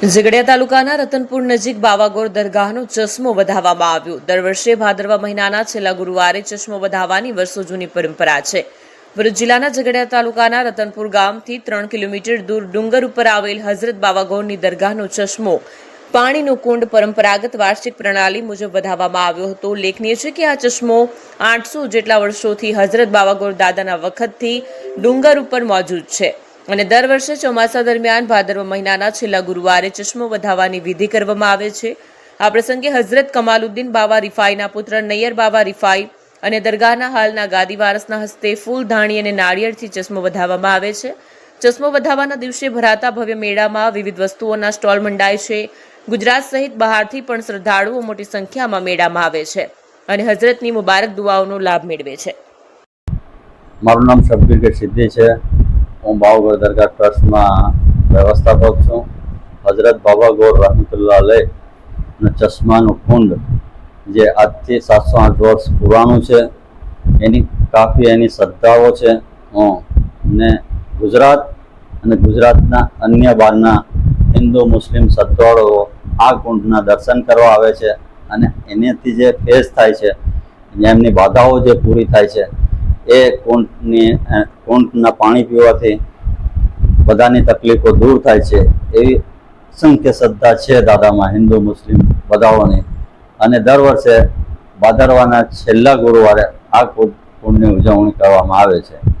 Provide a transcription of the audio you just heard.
ઝઘડિયા તાલુકાના રતનપુર નજીક બાવાગોર દરગાહનો ચશ્મો વધાવવામાં આવ્યો. દર વર્ષે ભાદરવા મહિનાના છેલ્લા ગુરુવારે ચશ્મો વધાવવાની વર્ષો જૂની પરંપરા છે. ભરૂચ જિલ્લાના ઝઘડિયા તાલુકાના રતનપુર ગામથી ત્રણ કિલોમીટર દૂર ડુંગર ઉપર આવેલ હઝરત બાવાગોરની દરગાહનો ચશ્મો પાણીનો કુંડ પરંપરાગત વાર્ષિક પ્રણાલી મુજબ વધાવવામાં આવ્યો હતો. ઉલ્લેખનીય છે કે આ ચશ્મો આઠસો જેટલા વર્ષોથી હઝરત બાવાગોર દાદાના વખતથી ડુંગર ઉપર મોજૂદ છે. અને દર વર્ષે ચોમાસા દરમિયાન ભાદરવ મહિનાના છેલ્લા ગુરુવારે ચશ્મો વધાવવાની વિધિ કરવામાં આવે છે. આ પ્રસંગે હઝરત કમાલુદ્દીન બાવા રિફાઈના પુત્ર નૈયર બાવા રિફાઈ અને દરગાહના હાલના ગાદી હસ્તે ફૂલ ધાણી અને નાળિયેરથી ચશ્મો વધાવવામાં આવે છે. ચશ્મો વધાવવાના દિવસે ભરાતા ભવ્ય મેળામાં વિવિધ વસ્તુઓના સ્ટોલ મંડાય છે. ગુજરાત સહિત બહારથી પણ શ્રદ્ધાળુઓ મોટી સંખ્યામાં મેળામાં આવે છે અને હઝરતની મુબારક દુઆઓનો લાભ મેળવે છે. મારું નામ શબ્બીર સિદ્ધિ છે. હું ભાવગઢ દરગાહ ટ્રસ્ટમાં વ્યવસ્થાપક છું. હજરત બાબા ગોર રહમતુલ્લા અલૈહ અને ચશ્માનું કુંડ, જે આજથી સાતસો આઠ વર્ષ પુરાણું છે. એની કાફી એની શ્રદ્ધાઓ છે. હું ને ગુજરાત અને ગુજરાતના અન્ય બહારના હિન્દુ, મુસ્લિમ શ્રદ્ધાળુઓ આ કુંડના દર્શન કરવા આવે છે અને એનાથી જે ફેસ થાય છે એમની બાધાઓ જે પૂરી થાય છે એ કુંડની કુંડના પાણી પીવાથી બધાની તકલીફો દૂર થાય છે. એવી અસંખ્ય શ્રદ્ધા છે દાદામાં હિન્દુ, મુસ્લિમ બધાઓની. અને દર વર્ષે ભાદરવાના છેલ્લા ગુરુવારે આ કુંડ કુંડની ઉજવણી કરવામાં આવે છે.